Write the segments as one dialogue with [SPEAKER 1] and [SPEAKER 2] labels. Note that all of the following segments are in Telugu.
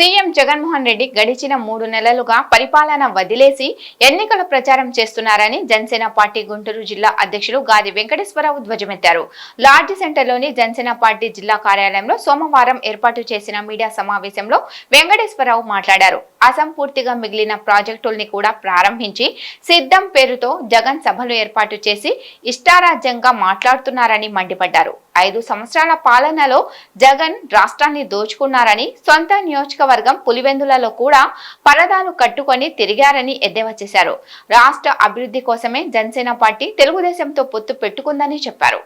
[SPEAKER 1] సీఎం జగన్మోహన్ రెడ్డి గడిచిన మూడు నెలలుగా పరిపాలన వదిలేసి ఎన్నికల ప్రచారం చేస్తున్నారని జనసేన పార్టీ గుంటూరు జిల్లా అధ్యక్షులు గాది వెంకటేశ్వరరావు ధ్వజమెత్తారు. లార్జ్ సెంటర్లోని జనసేన పార్టీ జిల్లా కార్యాలయంలో సోమవారం ఏర్పాటు చేసిన మీడియా సమావేశంలో వెంకటేశ్వరరావు మాట్లాడారు. అసంపూర్తిగా మిగిలిన ప్రాజెక్టుల్ని కూడా ప్రారంభించి సిద్ధం పేరుతో జగన్ సభలు ఏర్పాటు చేసి ఇష్టారాజ్యంగా మాట్లాడుతున్నారని మండిపడ్డారు. ఐదు సంవత్సరాల పాలనలో జగన్ రాష్ట్రాన్ని దోచుకున్నారని సొంత నియోజకవర్గం పులివెందులలో కూడా పరదాలు కట్టుకొని తిరిగారని ఎద్దేవా చేశారు. రాష్ట్ర అభివృద్ధి కోసమే జనసేన పార్టీ తెలుగుదేశంతో పొత్తు పెట్టుకుందని చెప్పారు.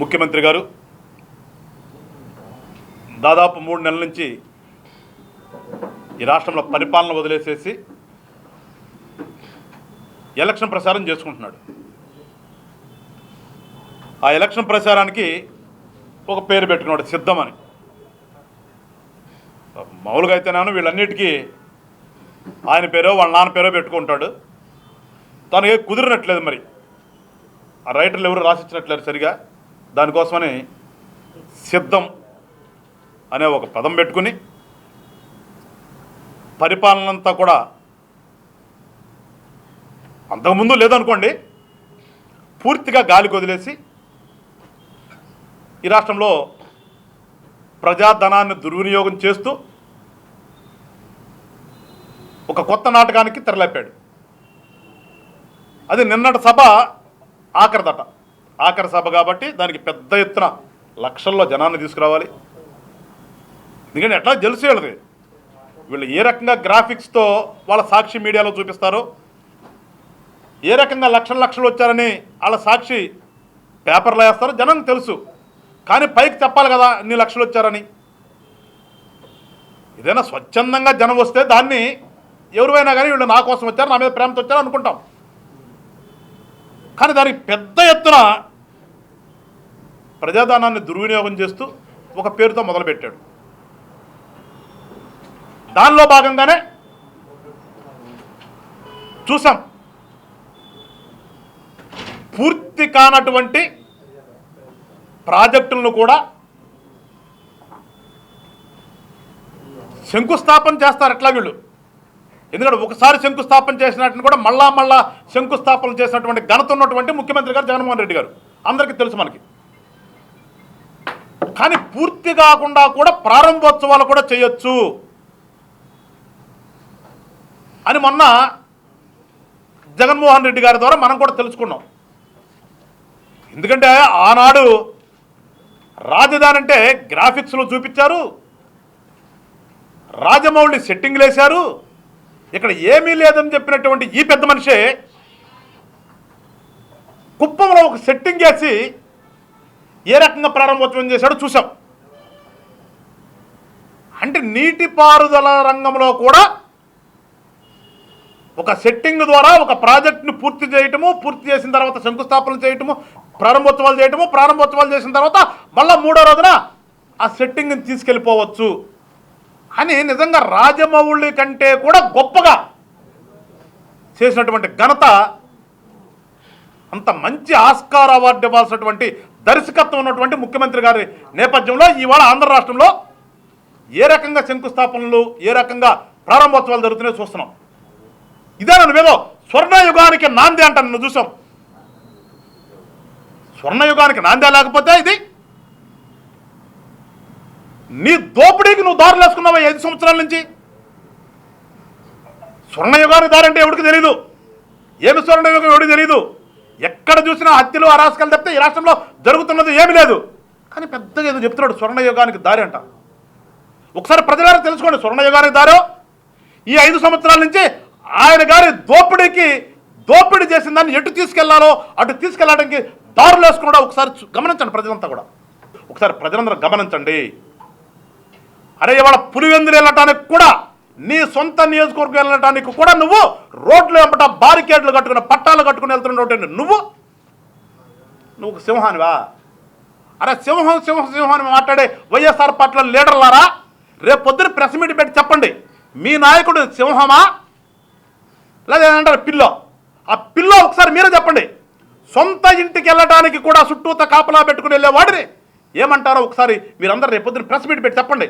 [SPEAKER 2] ముఖ్యమంత్రి గారు దాదాపు మూడు నెలల నుంచి ఈ రాష్ట్రంలో పరిపాలన వదిలేసేసి ఎలక్షన్ ప్రచారం చేసుకుంటున్నాడు. ఆ ఎలక్షన్ ప్రచారానికి ఒక పేరు పెట్టుకున్నాడు సిద్ధమని మామూలుగా అయితేనేమో వీళ్ళన్నిటికీ ఆయన పేరో వాళ్ళ నాన్న పేరో పెట్టుకుంటాడు. తనకి కుదిరినట్లేదు మరి. ఆ రైటర్లు ఎవరు రాసిచ్చినట్లేరు సరిగా. దానికోసమని సిద్ధం అనే ఒక పదం పెట్టుకుని పరిపాలన అంతా కూడా అంతకుముందు లేదనుకోండి పూర్తిగా గాలి వదిలేసి ఈ రాష్ట్రంలో ప్రజాధనాన్ని దుర్వినియోగం చేస్తూ ఒక కొత్త నాటకానికి తెరలేపాడు. అది నిన్నటి సభ ఆఖరిదట. ఆఖరి సభ కాబట్టి దానికి పెద్ద ఎత్తున లక్షల్లో జనాన్ని తీసుకురావాలి. ఎందుకంటే ఎట్లా తెలుసు వీళ్ళది. వీళ్ళు ఏ రకంగా గ్రాఫిక్స్తో వాళ్ళ సాక్షి మీడియాలో చూపిస్తారో? ఏ రకంగా లక్షల లక్షలు వచ్చారని వాళ్ళ సాక్షి పేపర్లో వేస్తారో? జనం తెలుసు. కానీ పైకి చెప్పాలి కదా ఇన్ని లక్షలు వచ్చారని. ఏదైనా స్వచ్ఛందంగా జనం వస్తే దాన్ని ఎవరివైనా కానీ వీళ్ళు నా కోసం వచ్చారు నా మీద ప్రేమతో వచ్చారు అనుకుంటాం. కానీ దానికి పెద్ద ఎత్తున ప్రజాధనాన్ని దుర్వినియోగం చేస్తూ ఒక పేరుతో మొదలుపెట్టాడు. దానిలో భాగంగానే చూసాం. పూర్తి కానటువంటి ప్రాజెక్టులను కూడా శంకుస్థాపన చేస్తారు ఎట్లా వీళ్ళు. ఎందుకంటే ఒకసారి శంకుస్థాపన చేసినట్టు కూడా మళ్ళా మళ్ళా శంకుస్థాపన చేసినటువంటి ఘనత ఉన్నటువంటి ముఖ్యమంత్రి గారు జగన్మోహన్ రెడ్డి గారు. అందరికీ తెలుసు మనకి. కానీ పూర్తి కాకుండా కూడా ప్రారంభోత్సవాలు కూడా చేయొచ్చు. అని మొన్న జగన్మోహన్ రెడ్డి గారి ద్వారా మనం కూడా తెలుసుకున్నాం. ఎందుకంటే ఆనాడు రాజధాని అంటే గ్రాఫిక్స్లో చూపించారు. రాజమౌళి సెట్టింగ్లు వేశారు. ఇక్కడ ఏమీ లేదని చెప్పినటువంటి ఈ పెద్ద మనిషే కుప్పంలో ఒక సెట్టింగ్ వేసి ఏ రకంగా ప్రారంభోత్సవం చేశాడో చూసాం అంటే నీటిపారుదల రంగంలో కూడా ఒక సెట్టింగ్ ద్వారా ఒక ప్రాజెక్ట్ని పూర్తి చేయటము పూర్తి చేసిన తర్వాత శంకుస్థాపన చేయటము ప్రారంభోత్సవాలు చేయటము ప్రారంభోత్సవాలు చేసిన తర్వాత మళ్ళీ మూడో రోజున ఆ సెట్టింగ్ని తీసుకెళ్ళిపోవచ్చు. అని నిజంగా రాజమౌళి కంటే కూడా గొప్పగా చేసినటువంటి ఘనత అంత మంచి ఆస్కార్ అవార్డు ఇవ్వాల్సినటువంటి దర్శకత్వం ఉన్నటువంటి ముఖ్యమంత్రి గారి నేపథ్యంలో ఇవాళ ఆంధ్ర రాష్ట్రంలో ఏ రకంగా శంకుస్థాపనలు ఏ రకంగా ప్రారంభోత్సవాలు జరుగుతున్నాయో చూస్తున్నాం. ఇదే నువ్వేదో స్వర్ణయుగానికి నాంది అంటాను నువ్వు చూసాం స్వర్ణయుగానికి నాందే లేకపోతే ఇది? నీ దోపిడీకి నువ్వు దారులు వేసుకున్నావా ఐదు సంవత్సరాల నుంచి? స్వర్ణయుగానికి దారి అంటే ఎవరికి తెలీదు? ఏమి స్వర్ణయుగం ఎవడికి తెలియదు ఎక్కడ చూసినా హత్యలు అరాచకాలు తప్పితే ఈ రాష్ట్రంలో జరుగుతున్నది ఏమీ లేదు. కానీ పెద్దగా ఏదో చెప్తున్నాడు స్వర్ణయుగానికి దారి అంట. ఒకసారి ప్రజలారా తెలుసుకోండి స్వర్ణయుగానికి దారో? ఈ ఐదు సంవత్సరాల నుంచి ఆయన గారి దోపిడీకి దోపిడీ చేసిన దాన్ని ఎటు తీసుకెళ్ళాలో అటు తీసుకెళ్ళడానికి దారులు వేసుకున్నాడో ఒకసారి గమనించండి ప్రజలంతా కూడా. ఒకసారి ప్రజలందరూ గమనించండి. అరే ఇవాళ పులివెందులు వెళ్ళటానికి కూడా నీ సొంత నియోజకవర్గం వెళ్ళటానికి కూడా నువ్వు రోడ్లు వెంబట బారికేడ్లు కట్టుకుని పట్టాలు కట్టుకుని వెళ్తున్నటువంటి నువ్వు? నువ్వు ఒక సింహానివా? అరే సింహం సింహం సింహాన్ని మాట్లాడే వైఎస్ఆర్ పార్టీలో లీడర్లారా? రేపు పొద్దున ప్రెస్ మీట్ పెట్టి చెప్పండి. మీ నాయకుడు సింహమా? లేదా అంటారు పిల్లో? ఆ పిల్లో ఒకసారి మీరే చెప్పండి. సొంత ఇంటికి వెళ్ళడానికి కూడా చుట్టూత కాపలా పెట్టుకుని వెళ్ళేవాడిని ఏమంటారో ఒకసారి మీరందరూ రేపు పొద్దున్న ప్రెస్ మీట్ పెట్టి చెప్పండి.